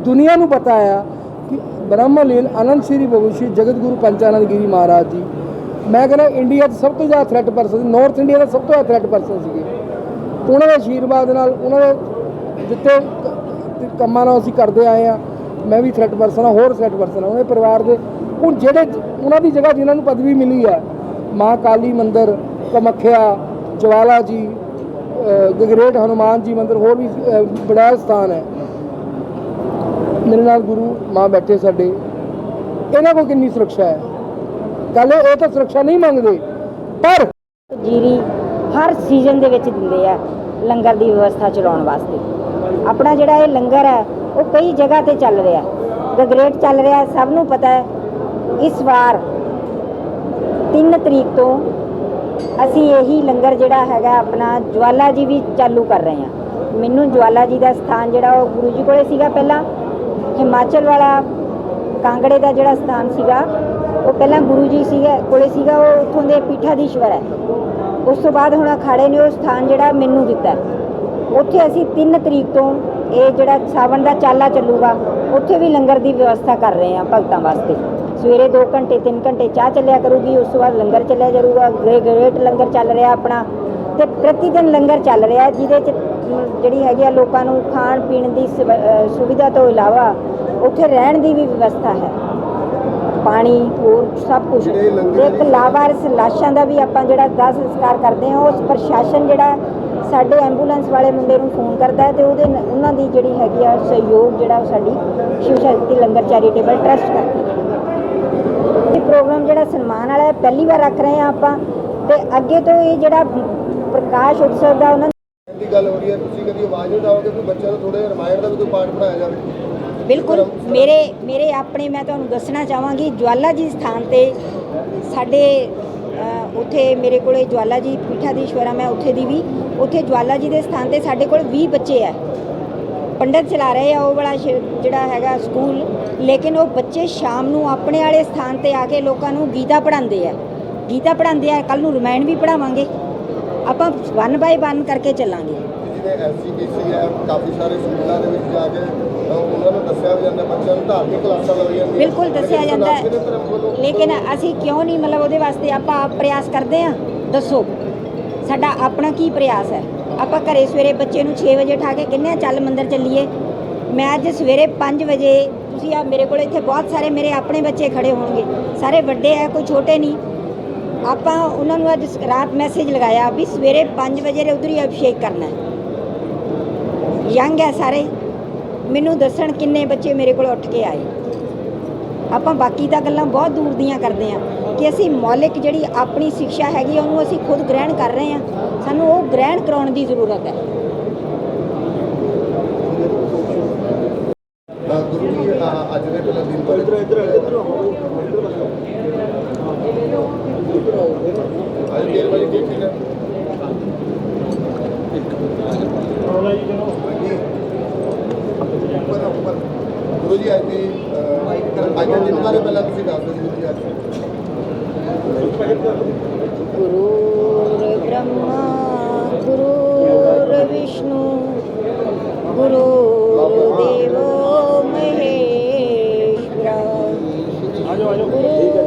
ਦੁਨੀਆ ਨੂੰ ਪਤਾ ਆ ਕਿ ਬ੍ਰਹਮ ਲੀਲ ਅਨੰਦ ਸ੍ਰੀ ਬਾਬੂ ਸ਼੍ਰੀ ਜਗਤ ਗੁਰੂ ਪੰਚਾਨੰਦ ਗਿਰੀ ਮਹਾਰਾਜ ਜੀ ਮੈਂ ਕਹਿੰਦਾ ਇੰਡੀਆ 'ਚ ਸਭ ਤੋਂ ਜ਼ਿਆਦਾ ਥ੍ਰੈਟ ਪਰਸਨ ਨਾਰਥ ਇੰਡੀਆ ਦਾ ਸਭ ਤੋਂ ਜ਼ਿਆਦਾ ਥ੍ਰੈਟ ਪਰਸਨ ਸੀਗੇ। ਉਹਨਾਂ ਦੇ ਆਸ਼ੀਰਵਾਦ ਨਾਲ ਉਹਨਾਂ ਦੇ ਜਿੱਤੇ ਕੰਮਾਂ ਨਾਲ ਅਸੀਂ ਕਰਦੇ ਆਏ ਆ ਮੈਂ ਵੀ ਥ੍ਰੈਟ ਪਰਸਨ ਆ ਹੋਰ ਥ੍ਰੈਟ ਪਰਸਨ ਆ ਉਹਨਾਂ ਦੇ ਪਰਿਵਾਰ ਦੇ ਹੁਣ ਜਿਹੜੇ ਉਹਨਾਂ ਦੀ ਜਗ੍ਹਾ ਜਿਨ੍ਹਾਂ ਨੂੰ ਪਦਵੀ ਮਿਲੀ ਆ ਮਾਂ ਕਾਲੀ ਮੰਦਿਰ ਕਮੱਖਿਆ ਜਵਾਲਾ ਜੀ ਅ, ਗਗਰੇਟ ਹਨੂਮਾਨ ਜੀ ਮੰਦਿਰ ਹੋਰ ਵੀ ਬੜਾ ਸਥਾਨ ਹੈ। ਮੇਰੇ ਨਾਲ ਗੁਰੂ ਮਾਂ ਬੈਠੇ ਸਾਡੇ। ਇਹਨਾਂ ਕੋਲ ਕਿੰਨੀ ਸੁਰੱਖਿਆ ਹੈ? ਗੱਲ ਇਹ ਤਾਂ ਸੁਰੱਖਿਆ ਨਹੀਂ ਮੰਗਦੇ। ਪਰ ਜੀਰੀ ਹਰ ਸੀਜ਼ਨ ਦੇ ਵਿੱਚ ਦਿੰਦੇ ਆ ਲੰਗਰ ਦੀ ਵਿਵਸਥਾ ਚਲਾਉਣ ਵਾਸਤੇ। ਆਪਣਾ ਜਿਹੜਾ ਇਹ ਲੰਗਰ ਹੈ, ਉਹ ਕਈ ਜਗ੍ਹਾ ਤੇ ਚੱਲ ਰਿਹਾ। ਗਗਰੇਟ ਚੱਲ ਰਿਹਾ, ਸਭ ਨੂੰ ਪਤਾ ਹੈ। ਇਸ ਵਾਰ 3 ਤਰੀਕ ਤੋਂ ਅਸੀਂ ਇਹੀ ਲੰਗਰ ਜਿਹੜਾ ਹੈਗਾ, ਆਪਣਾ ਜਵਾਲਾ ਜੀ ਵੀ ਚਾਲੂ ਕਰ ਰਹੇ ਹਾਂ। ਮੈਨੂੰ ਜਵਾਲਾ ਜੀ ਦਾ ਸਥਾਨ ਜਿਹੜਾ, ਉਹ ਗੁਰੂ ਜੀ ਕੋਲੇ ਸੀਗਾ ਪਹਿਲਾਂ। ਹਿਮਾਚਲ ਵਾਲਾ ਕਾਂਗੜੇ ਦਾ ਜਿਹੜਾ ਸਥਾਨ ਸੀਗਾ ਉਹ ਪਹਿਲਾਂ ਗੁਰੂ ਜੀ ਸੀਗਾ, ਕੋਲੇ ਸੀਗਾ, ਉਹ ਉੱਥੋਂ ਦੇ ਪੀਠਾਧੀਸ਼ਵਰ ਹੈ। ਉਸ ਤੋਂ ਬਾਅਦ ਹੁਣ ਅਖਾੜੇ ਨੇ, ਉਹ ਸਥਾਨ ਜਿਹੜਾ ਮੈਨੂੰ ਦਿੱਤਾ ਉੱਥੇ ਅਸੀਂ 3 ਤਰੀਕ ਤੋਂ ਇਹ ਜਿਹੜਾ ਸਾਵਣ ਦਾ ਚਾਲਾ ਚੱਲੂਗਾ, ਉੱਥੇ ਵੀ ਲੰਗਰ ਦੀ ਵਿਵਸਥਾ ਕਰ ਰਹੇ ਹਾਂ ਭਗਤਾਂ ਵਾਸਤੇ। ਸਵੇਰੇ 2 ਘੰਟੇ 3 ਘੰਟੇ ਚਾਹ ਚੱਲਿਆ ਕਰੂਗੀ, ਉਸ ਤੋਂ ਬਾਅਦ ਲੰਗਰ ਚੱਲਿਆ ਜਾਊਗਾ ਗ੍ਰੇ ਗ੍ਰੇਟ ਲੰਗਰ ਚੱਲ ਰਿਹਾ ਆਪਣਾ। ਤੇ ਪ੍ਰਤੀ ਦਿਨ ਲੰਗਰ ਚੱਲ ਰਿਹਾ, ਜਿਹਦੇ ਚ ਜਿਹੜੀ ਹੈਗੀ ਆ ਲੋਕਾਂ ਨੂੰ ਖਾਣ ਪੀਣ ਦੀ ਸਵ- ਸੁਵਿਧਾ ਤੋਂ ਇਲਾਵਾ ਉੱਥੇ ਰਹਿਣ ਦੀ ਵੀ ਵਿਵਸਥਾ ਹੈ। ਪਾਣੀ, ਹੋਰ ਸਭ ਕੁਝ ਇੱਕ ਲਾਵਾਰਸ ਲਾਸ਼ਾਂ ਦਾ ਵੀ ਆਪਾਂ ਜਿਹੜਾ ਦਾਹ ਸੰਸਕਾਰ ਕਰਦੇ ਹਾਂ, ਉਸ ਪ੍ਰਸ਼ਾਸਨ ਜਿਹੜਾ ਸਾਡੇ ਐਂਬੂਲੈਂਸ ਵਾਲੇ ਮੁੰਡੇ ਨੂੰ ਫੋਨ ਕਰਦਾ ਹੈ ਤੇ ਉਹਦੇ ਨ- ਉਹਨਾਂ ਦੀ ਜਿਹੜੀ ਹੈਗੀ ਆ ਸਹਿਯੋਗ ਜਿਹੜਾ ਉਹ ਸਾਡੀ ਸ਼ਿਵ ਸ਼ਕਤੀ ਲੰਗਰ ਚੈਰੀਟੇਬਲ ਟਰਸਟ ਕਰਦੀ ਹੈ ਇਹ ਪ੍ਰੋਗਰਾਮ ਜਿਹੜਾ ਸਨਮਾਨ ਵਾਲਾ ਹੈ, ਪਹਿਲੀ ਵਾਰ ਰੱਖ ਰਹੇ ਹਾਂ ਆਪਾਂ। ਤੇ ਅੱਗੇ ਤੋਂ ਇਹ ਜਿਹੜਾ ਪ੍ਰਕਾਸ਼ ਉਤਸਵ ਦਾ ਉਹਨਾਂ ਦੀ ਗੱਲ ਹੋ ਰਹੀ ਹੈ, ਤੁਸੀਂ ਕਦੀ ਆਵਾਜ਼ ਉਠਾਓਗੇ ਕਿ ਬੱਚਿਆਂ ਨੂੰ ਥੋੜੇ ਰਮਾਇਣ ਦਾ ਵੀ ਕੋਈ ਪਾਠ ਪੜਾਇਆ ਜਾਵੇ? ਬਿਲਕੁਲ, ਮੇਰੇ ਮੇਰੇ ਆਪਣੇ, ਮੈਂ ਤੁਹਾਨੂੰ ਦੱਸਣਾ ਚਾਹਾਂਗੀ ਜਵਾਲਾ ਜੀ ਸਥਾਨ ਤੇ ਸਾਡੇ ਉੱਥੇ ਮੇਰੇ ਕੋਲੇ ਜਵਾਲਾ ਜੀ ਪੀਠਾਧੀਸ਼ਵਰ ਆ ਮੈਂ ਉੱਥੇ ਦੀ ਵੀ, ਉੱਥੇ ਜਵਾਲਾ ਜੀ ਦੇ ਸਥਾਨ ਤੇ ਸਾਡੇ ਕੋਲ 20 ਬੱਚੇ ਆ। ਪੰਡਤ ਚਲਾ ਰਹੇ ਆ ਉਹ ਵਾਲਾ ਜਿਹੜਾ ਹੈਗਾ ਸਕੂਲ, ਲੇਕਿਨ ਉਹ ਬੱਚੇ ਸ਼ਾਮ ਨੂੰ ਆਪਣੇ ਵਾਲੇ ਸਥਾਨ ਤੇ ਆ ਕੇ ਲੋਕਾਂ ਨੂੰ ਗੀਤਾ ਪੜ੍ਹਾਉਂਦੇ ਆ। ਗੀਤਾ ਪੜ੍ਹਾਉਂਦੇ ਆ ਕੱਲ ਨੂੰ ਰਮਾਇਣ ਵੀ ਪੜਾਵਾਂਗੇ ਆਪਾਂ ਵਨ ਬਾਈ ਵਨ ਕਰਕੇ ਚੱਲਾਂਗੇ। ਜਿਵੇਂ ਐਸਸੀਬੀਸੀ ਹੈ ਕਾਫੀ ਸਾਰੇ ਸਕੂਲਾਂ ਦੇ ਵਿੱਚ ਜਾ ਕੇ ਉਹਨਾਂ ਨੂੰ ਦੱਸਿਆ ਜਾਂਦਾ ਬੱਚਿਆਂ ਨੂੰ ਧਾਰਮਿਕ ਕਲਾਸਾਂ ਲਗਾਈਆਂ ਬਿਲਕੁਲ ਦੱਸਿਆ ਜਾਂਦਾ ਲੇਕਿਨ ਅਸੀਂ ਕਿਉਂ ਨਹੀਂ ਮਤਲਬ ਉਹਦੇ ਵਾਸਤੇ ਆਪਾਂ ਪ੍ਰਯਾਸ ਕਰਦੇ ਹਾਂ? ਦੱਸੋ। ਸਾਡਾ ਆਪਣਾ ਕੀ ਪ੍ਰਯਾਸ ਹੈ? ਆਪਾਂ ਘਰੇ ਸਵੇਰੇ ਬੱਚੇ ਨੂੰ 6 ਵਜੇ ਉਠਾ ਕੇ ਆ ਚੱਲ ਮੰਦਰ ਚੱਲੀਏ। ਮੈਂ ਅੱਜ ਸਵੇਰੇ 5 ਵਜੇ ਤੁਸੀਂ ਆ ਮੇਰੇ ਕੋਲ ਇੱਥੇ ਬਹੁਤ ਸਾਰੇ ਮੇਰੇ ਆਪਣੇ ਬੱਚੇ ਖੜੇ ਹੋਣਗੇ। ਸਾਰੇ ਵੱਡੇ ਆ ਕੋਈ ਛੋਟੇ ਨਹੀਂ। ਆਪਾਂ ਉਹਨਾਂ ਨੂੰ ਅੱਜ ਰਾਤ ਮੈਸੇਜ ਲਗਾਇਆ ਵੀ ਸਵੇਰੇ 5 ਵਜੇ ਰੁਦਰੀ ਅਭਿਸ਼ੇਕ ਕਰਨਾ ਹੈ। ਯੰਗ ਹੈ ਸਾਰੇ। ਮੈਨੂੰ ਦੱਸਣ ਕਿੰਨੇ ਬੱਚੇ ਮੇਰੇ ਕੋਲ ਉੱਠ ਕੇ ਆਏ। ਆਪਾਂ ਬਾਕੀ ਤਾਂ ਗੱਲਾਂ ਬਹੁਤ ਦੂਰ ਦੀਆਂ ਕਰਦੇ ਹਾਂ ਕਿ ਅਸੀਂ ਮੌਲਿਕ ਜਿਹੜੀ ਆਪਣੀ ਸਿੱਖਿਆ ਹੈਗੀ ਆ, ਉਹਨੂੰ ਅਸੀਂ ਖੁਦ ਗ੍ਰਹਿਣ ਕਰ ਰਹੇ ਹਾਂ। ਸਾਨੂੰ ਉਹ ਗ੍ਰਹਿਣ ਕਰਾਉਣ ਦੀ ਜ਼ਰੂਰਤ ਹੈ। ਅ, ਗੁਰੂ ਜੀ ਅ, ਅੱਜ ਦੇ ਪਹਿਲੇ ਦਿਨ ਤੋਂ ਇੱਧਰ ਇੱਧਰ ਇੱਧਰ ਅੱਜ ਦੇਰ ਵਜੇ ਕੀ ਠੀਕ ਹੈ ਉੱਪਰ ਉੱਪਰ ਗੁਰੂ ਜੀ ਅੱਜ ਦੀ ਅੱਜ ਦੇ ਬਾਰੇ ਪਹਿਲਾਂ ਤੁਸੀਂ ਦੱਸ ਦਿਓ ਜੀ ਗੁਰੂ ਅੱਜ ਗੁਰੂ ਬ੍ਰਹਮਾ ਗੁਰੂ ਵਿਸ਼ਨੂੰ ਗੁਰੂ ਦੇਵੋ ਮਹੇਸ਼ਵਰਾ।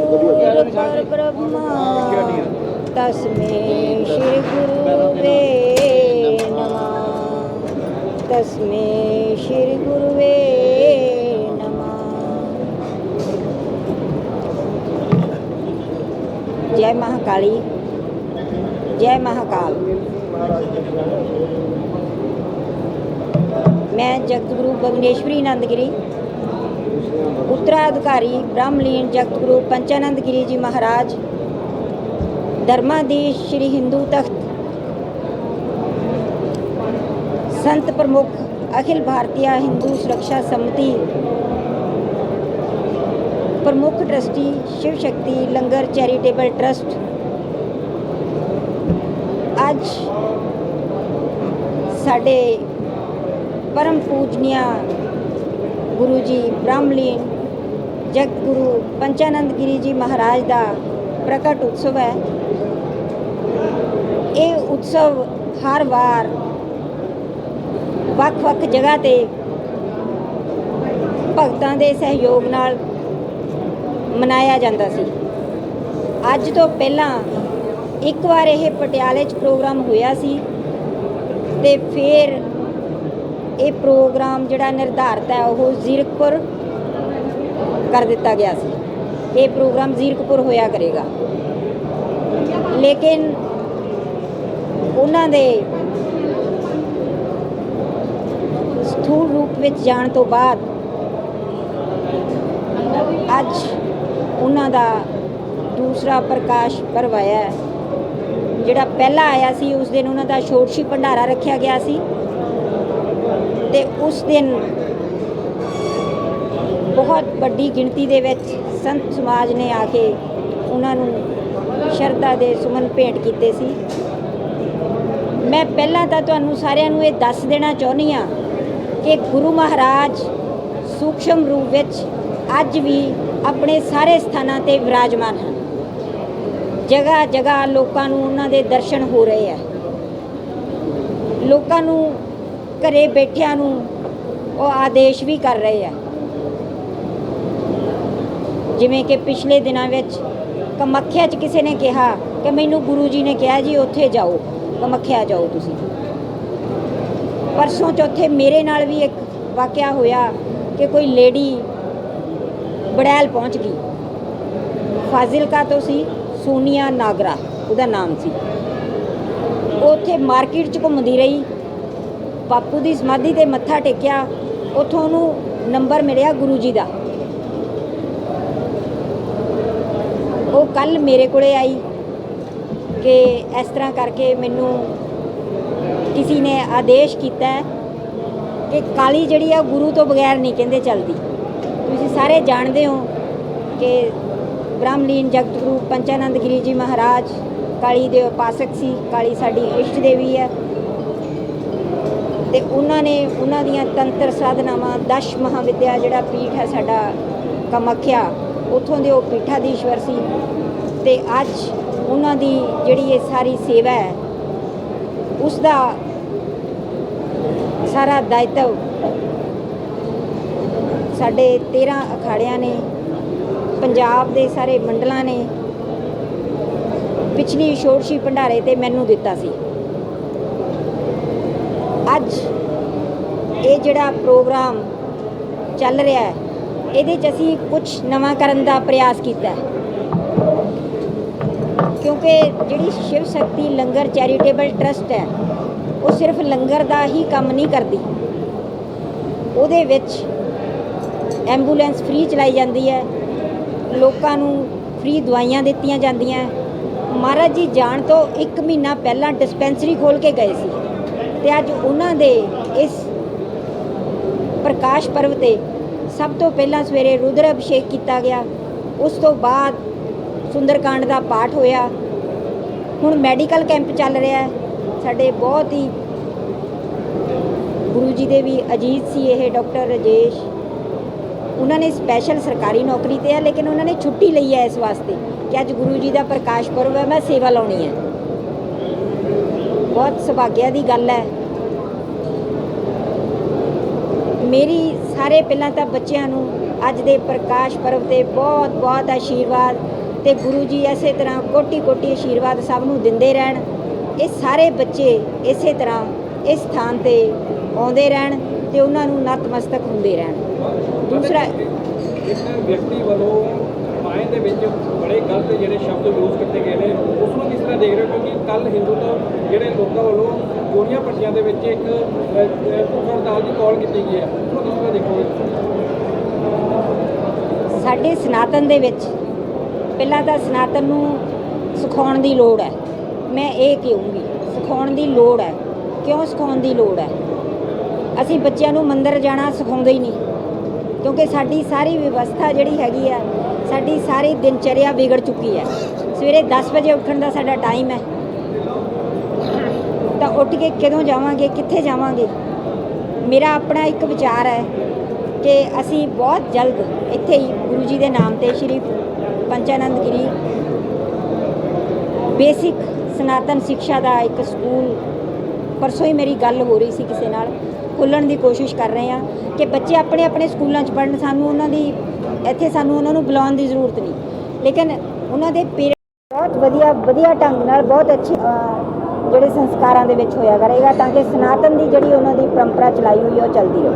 ਗੁਰੂ ਪਰ ਬ੍ਰਹਮਾ ਤਸਮੇ ਸ਼੍ਰੀ ਗੁਰੂਵੇ ਨਮः। ਤਸਮੇ ਸ਼੍ਰੀ ਜੈ ਮਹਾਕਾਲੀ ਜੈ ਮਹਾਕਾਲ ਮੈਂ ਜਗਤਗੁਰੂ ਬਗਨੇਸ਼ਵਰੀ ਆਨੰਦਗਿਰੀ ਉੱਤਰਾਧਿਕਾਰੀ ਬ੍ਰਹਮਲੀਨ ਜਗਤਗੁਰੂ ਪੰਚਾਨੰਦਗਿਰੀ ਜੀ ਮਹਾਰਾਜ ਧਰਮਾਧੀਸ਼ ਸ੍ਰੀ ਹਿੰਦੂ ਤਖਤ ਸੰਤ ਪ੍ਰਮੁੱਖ ਅਖਿਲ ਭਾਰਤੀय ਹਿੰਦੂ ਸੁਰੱਖਿਆ ਸਮਿਤੀ ਪ੍ਰਮੁੱਖ trustee Shiv Shakti Langar charitable trust. ਅੱਜ ਸਾਡੇ ਪਰਮ ਪੂਜਨੀਆ ਗੁਰੂ ਜੀ ਬ੍ਰਹਮਲੀਨ ਜਗਤ ਗੁਰੂ ਪੰਚਾਨੰਦ ਗਿਰੀ ਜੀ ਮਹਾਰਾਜ ਦਾ ਪ੍ਰਗਟ ਉਤਸਵ ਹੈ। ਇਹ ਉਤਸਵ ਹਰ ਵਾਰ ਵੱਖ-ਵੱਖ ਜਗ੍ਹਾ ਤੇ ਭਗਤਾਂ ਦੇ ਸਹਿਯੋਗ ਨਾਲ ਮਨਾਇਆ ਜਾਂਦਾ ਸੀ। ਅੱਜ ਤੋਂ ਪਹਿਲਾਂ ਇੱਕ ਵਾਰ ਇਹ ਪਟਿਆਲੇ 'ਚ ਪ੍ਰੋਗਰਾਮ ਹੋਇਆ ਸੀ ਤੇ ਫਿਰ ਇਹ ਪ੍ਰੋਗਰਾਮ ਜਿਹੜਾ ਨਿਰਧਾਰਤ ਹੈ, ਉਹ ਜ਼ੀਰਕਪੁਰ ਕਰ ਦਿੱਤਾ ਗਿਆ ਸੀ। ਇਹ ਪ੍ਰੋਗਰਾਮ ਜ਼ੀਰਕਪੁਰ ਹੋਇਆ ਕਰੇਗਾ। ਲੇਕਿਨ ਉਹਨਾਂ ਦੇ ਸਥੂਲ ਰੂਪ ਵਿੱਚ ਜਾਣ ਤੋਂ ਬਾਅਦ ਅੱਜ ਉਹਨਾਂ ਦਾ ਦੂਸਰਾ ਪ੍ਰਕਾਸ਼ ਪਰਵ ਜਿਹੜਾ ਪਹਿਲਾ ਆਇਆ ਸੀ, ਉਸ ਦਿਨ ਉਹਨਾਂ ਦਾ ਛੋਟਸ਼ੀ ਭੰਡਾਰਾ ਰੱਖਿਆ ਗਿਆ ਸੀ। ਤੇ ਉਸ ਦਿਨ ਬਹੁਤ ਵੱਡੀ ਗਿਣਤੀ ਦੇ ਵਿੱਚ ਸੰਤ ਸਮਾਜ ਨੇ ਆ ਕੇ ਉਹਨਾਂ ਨੂੰ ਸ਼ਰਧਾ ਦੇ ਸੁਮਨ ਭੇਟ ਕੀਤੇ ਸੀ। ਮੈਂ ਪਹਿਲਾਂ ਤਾਂ ਤੁਹਾਨੂੰ ਸਾਰਿਆਂ ਨੂੰ ਇਹ ਦੱਸ ਦੇਣਾ ਚਾਹੁੰਦੀ ਆ ਕਿ ਗੁਰੂ ਮਹਾਰਾਜ ਸੂਖਸ਼ਮ ਰੂਪ ਵਿੱਚ ਅੱਜ ਵੀ ਆਪਣੇ ਸਾਰੇ ਸਥਾਨਾਂ ਤੇ ਵਿਰਾਜਮਾਨ ਹਨ। ਜਗ੍ਹਾ ਜਗ੍ਹਾ ਲੋਕਾਂ ਨੂੰ ਉਹਨਾਂ ਦੇ ਦਰਸ਼ਨ ਹੋ ਰਹੇ ਆ। ਲੋਕਾਂ ਨੂੰ, ਘਰੇ ਬੈਠਿਆਂ ਨੂੰ ਉਹ ਆਦੇਸ਼ ਵੀ ਕਰ ਰਹੇ ਆ। ਜਿਵੇਂ ਕਿ ਪਿਛਲੇ ਦਿਨਾਂ ਵਿੱਚ ਕਮੱਖਿਆ 'ਚ ਕਿਸੇ ਨੇ ਕਿਹਾ ਕਿ ਮੈਨੂੰ ਗੁਰੂ ਜੀ ਨੇ ਕਿਹਾ ਜੀ, ਉੱਥੇ ਜਾਓ, ਕਮੱਖਿਆ ਜਾਓ ਤੁਸੀਂ। ਪਰਸੋਂ ਚੌਥੇ ਮੇਰੇ ਨਾਲ ਵੀ ਇੱਕ ਵਾਕਿਆ ਹੋਇਆ ਕਿ ਕੋਈ ਲੇਡੀ ਬੜੈਲ ਪਹੁੰਚ ਗਈ। ਫਾਜ਼ਿਲਕਾ ਤੋਂ ਸੀ ਸੋਨੀਆ ਨਾਗਰਾ, ਉਹਦਾ ਨਾਮ ਸੀ। ਉਹ ਉੱਥੇ ਮਾਰਕੀਟ 'ਚ ਘੁੰਮਦੀ ਰਹੀ। ਬਾਪੂ ਦੀ ਸਮਾਧੀ ਤੇ ਮੱਥਾ ਟੇਕਿਆ। ਉੱਥੋਂ ਉਹਨੂੰ ਨੰਬਰ ਮਿਲਿਆ ਗੁਰੂ ਜੀ ਦਾ। ਉਹ ਕੱਲ ਮੇਰੇ ਕੋਲੇ ਆਈ ਕਿ ਇਸ ਤਰ੍ਹਾਂ ਕਰਕੇ ਮੈਨੂੰ ਕਿਸੇ ਨੇ ਆਦੇਸ਼ ਕੀਤਾ ਕਿ ਕਾਲੀ ਜਿਹੜੀ ਆ ਗੁਰੂ ਤੋਂ ਬਗੈਰ ਨਹੀਂ ਕਹਿੰਦੇ ਚੱਲਦੀ। ਤੁਸੀਂ ਸਾਰੇ ਜਾਣਦੇ ਹੋ ਕਿ ਬ੍ਰਹਮਲੀਨ ਜਗਤ ਗੁਰੂ ਪੰਚਾਨੰਦ ਗਿਰੀ ਜੀ ਮਹਾਰਾਜ, ਕਾਲੀ ਦੇ ਉਪਾਸਕ ਸੀ, ਕਾਲੀ ਸਾਡੀ ਇਸ਼ਟ ਦੇਵੀ ਹੈ। ਤੇ ਉਹਨਾਂ ਨੇ ਉਹਨਾਂ ਦੀਆਂ ਤੰਤਰ ਸਾਧਨਾਵਾਂ, ਦਸ਼ ਮਹਾਵਿਦਿਆ ਜਿਹੜਾ ਪੀਠ ਹੈ ਸਾਡਾ ਕਮਖਿਆ, ਉਥੋਂ ਦੇ ਉਹ ਪੀਠਾਧੀਸ਼ਵਰ ਸੀ। ਤੇ ਅੱਜ ਉਹਨਾਂ ਦੀ ਜਿਹੜੀ ਇਹ ਸਾਰੀ ਸੇਵਾ ਹੈ ਉਸ ਦਾ ਸਾਰਾ ਦਾਇਤਵ ਸਾਡੇ 13 ਅਖਾੜਿਆਂ ਨੇ, ਪੰਜਾਬ ਦੇ ਸਾਰੇ ਮੰਡਲਾਂ ਨੇ ਪਿਛਲੀ ਸ਼ੋਰਸ਼ੀ ਭੰਡਾਰੇ ਤੇ ਮੈਨੂੰ ਦਿੱਤਾ ਸੀ। ਅੱਜ ਇਹ ਜਿਹੜਾ ਪ੍ਰੋਗਰਾਮ ਚੱਲ ਰਿਹਾ ਹੈ, ਇਹਦੇ 'ਚ ਅਸੀਂ ਕੁਝ ਨਵਾਂ ਕਰਨ ਦਾ ਪ੍ਰਯਾਸ ਕੀਤਾ ਕਿਉਂਕਿ ਜਿਹੜੀ ਸ਼ਿਵ ਸ਼ਕਤੀ ਲੰਗਰ ਚੈਰੀਟੇਬਲ ਟਰਸਟ ਹੈ, ਉਹ ਸਿਰਫ ਲੰਗਰ ਦਾ ਹੀ ਕੰਮ ਨਹੀਂ ਕਰਦੀ। ਉਹਦੇ ਵਿੱਚ ਐਂਬੂਲੈਂਸ ਫ੍ਰੀ ਚਲਾਈ ਜਾਂਦੀ ਹੈ। ਲੋਕਾਂ ਨੂੰ ਫ੍ਰੀ ਦਵਾਈਆਂ ਦਿੱਤੀਆਂ ਜਾਂਦੀਆਂ। ਮਹਾਰਾਜ ਜੀ ਜਾਣ ਤੋਂ 1 ਮਹੀਨਾ ਪਹਿਲਾਂ ਡਿਸਪੈਂਸਰੀ ਖੋਲ ਕੇ ਗਏ ਸੀ ਤੇ ਅੱਜ ਉਹਨਾਂ ਦੇ ਇਸ ਪ੍ਰਕਾਸ਼ ਪਰਵ ਤੇ ਸਭ ਤੋਂ ਪਹਿਲਾਂ ਸਵੇਰੇ ਰੁਦਰ ਅਭਿਸ਼ੇਕ ਕੀਤਾ ਗਿਆ। ਉਸ ਤੋਂ ਬਾਅਦ ਸੁੰਦਰਕਾਂਡ ਦਾ ਪਾਠ ਹੋਇਆ। ਹੁਣ ਮੈਡੀਕਲ ਕੈਂਪ ਚੱਲ ਰਿਹਾ ਹੈ। ਸਾਡੇ ਬਹੁਤ ਹੀ ਗੁਰੂ ਜੀ ਦੇ ਵੀ ਅਜੀਤ ਸੀ ਇਹ ਡਾਕਟਰ ਰਜੇਸ਼। ਉਹਨਾਂ ਨੇ ਸਪੈਸ਼ਲ ਸਰਕਾਰੀ ਨੌਕਰੀ ਤੇ ਹੈ ਲੇਕਿਨ ਉਹਨਾਂ ਨੇ ਛੁੱਟੀ ਲਈ ਹੈ ਇਸ ਵਾਸਤੇ ਕਿ ਅੱਜ ਗੁਰੂ ਜੀ ਦਾ ਪ੍ਰਕਾਸ਼ ਪਰਵ ਹੈ, ਮੈਂ ਸੇਵਾ ਲਾਉਣੀ ਹੈ। ਬਹੁਤ ਸੁਭਾਗਿਆ ਦੀ ਗੱਲ ਹੈ। ਮੇਰੀ ਸਾਰੇ ਪਹਿਲਾਂ ਤਾਂ ਬੱਚਿਆਂ ਨੂੰ ਅੱਜ ਦੇ ਪ੍ਰਕਾਸ਼ ਪਰਵ ਤੇ ਬਹੁਤ ਬਹੁਤ ਆਸ਼ੀਰਵਾਦ ਤੇ ਗੁਰੂ ਜੀ ਇਸੇ ਤਰ੍ਹਾਂ ਕੋਟੀ ਕੋਟੀ ਆਸ਼ੀਰਵਾਦ ਸਭ ਨੂੰ ਦਿੰਦੇ ਰਹਿਣ। ਇਹ ਸਾਰੇ ਬੱਚੇ ਇਸੇ ਤਰ੍ਹਾਂ ਇਸ ਸਥਾਨ ਤੇ ਆਉਂਦੇ ਰਹਿਣ ਤੇ ਉਹਨਾਂ ਨੂੰ ਨਤਮਸਤਕ ਹੁੰਦੇ ਰਹਿਣ। ਦੂਸਰਾ ਇੱਕ ਵਿਅਕਤੀ ਵੱਲੋਂ ਮਾਇਨ ਦੇ ਵਿੱਚ ਬੜੇ ਗਲਤ ਜਿਹੜੇ ਸ਼ਬਦ ਯੂਜ਼ ਕੀਤੇ ਗਏ ਨੇ। ਉਸ ਨੂੰ ਕਿਸ ਤਰ੍ਹਾਂ ਦੇਖ ਰਹੇ ਹੋ? ਕਿਉਂਕਿ ਕੱਲ ਹਿੰਦੂ ਤੋਂ ਜਿਹੜੇ ਲੋਕਾਂ ਵੱਲੋਂ ਗੋਲੀਆਂ ਪੱਟੀਆਂ ਦੇ ਵਿੱਚ ਇੱਕ ਹੜਤਾਲ ਦੀ ਕਾਲ ਕੀਤੀ ਗਈ ਹੈ। ਉਸ ਨੂੰ ਕਿਸ ਤਰ੍ਹਾਂ ਦੇਖੋਗੇ? ਸਾਡੇ ਸਨਾਤਨ ਦੇ ਵਿੱਚ ਪਹਿਲਾਂ ਤਾਂ ਸਨਾਤਨ ਨੂੰ ਸਿਖਾਉਣ ਦੀ ਲੋੜ ਹੈ। ਮੈਂ ਇਹ ਕਹੂੰਗੀ ਸਿਖਾਉਣ ਦੀ ਲੋੜ ਹੈ। ਕਿਉਂ ਸਿਖਾਉਣ ਦੀ ਲੋੜ ਹੈ? ਅਸੀਂ ਬੱਚਿਆਂ ਨੂੰ ਮੰਦਿਰ ਜਾਣਾ ਸਿਖਾਉਂਦੇ ਹੀ ਨਹੀਂ। ਕਿਉਂਕਿ ਸਾਡੀ ਸਾਰੀ ਵਿਵਸਥਾ ਜਿਹੜੀ ਹੈਗੀ ਆ, ਸਾਡੀ ਸਾਰੀ ਦਿਨਚਰਿਆ ਵਿਗੜ ਚੁੱਕੀ ਹੈ। ਸਵੇਰੇ 10 ਵਜੇ ਉੱਠਣ ਦਾ ਸਾਡਾ ਟਾਈਮ ਹੈ। ਤਾਂ ਉੱਠ ਕੇ ਕਦੋਂ ਜਾਵਾਂਗੇ, ਕਿੱਥੇ ਜਾਵਾਂਗੇ? ਮੇਰਾ ਆਪਣਾ ਇੱਕ ਵਿਚਾਰ ਹੈ ਕਿ ਅਸੀਂ ਬਹੁਤ ਜਲਦ ਇੱਥੇ ਹੀ ਗੁਰੂ ਜੀ ਦੇ ਨਾਮ ਤੇ ਸ਼੍ਰੀ ਪੰਚਾਨੰਦ ਗਿਰੀ ਬੇਸਿਕ ਸਨਾਤਨ ਸਿੱਖਿਆ ਦਾ ਇੱਕ ਸਕੂਲ, ਪਰਸੋਂ ਹੀ ਮੇਰੀ ਗੱਲ ਹੋ ਰਹੀ ਸੀ ਕਿਸੇ ਨਾਲ। ਖੋਲ੍ਹਣ ਦੀ ਕੋਸ਼ਿਸ਼ ਕਰ ਰਹੇ ਹਾਂ ਕਿ ਬੱਚੇ ਆਪਣੇ ਆਪਣੇ ਸਕੂਲਾਂ 'ਚ ਪੜ੍ਹਨ ਸਾਨੂੰ ਉਹਨਾਂ ਦੀ ਇੱਥੇ ਸਾਨੂੰ ਉਹਨਾਂ ਨੂੰ ਬੁਲਾਉਣ ਦੀ ਜ਼ਰੂਰਤ ਨਹੀਂ। ਲੇਕਿਨ ਉਹਨਾਂ ਦੇ ਪੇਰੈਂਟਸ ਬਹੁਤ ਵਧੀਆ ਵਧੀਆ ਢੰਗ ਨਾਲ ਬਹੁਤ ਅੱਛੇ ਜਿਹੜੇ ਸੰਸਕਾਰਾਂ ਦੇ ਵਿੱਚ ਹੋਇਆ ਕਰੇਗਾ ਤਾਂ ਕਿ ਸਨਾਤਨ ਦੀ ਜਿਹੜੀ ਉਹਨਾਂ ਦੀ ਪਰੰਪਰਾ ਚਲਾਈ ਹੋਈ ਹੈ ਉਹ ਚੱਲਦੀ ਰਹੇ।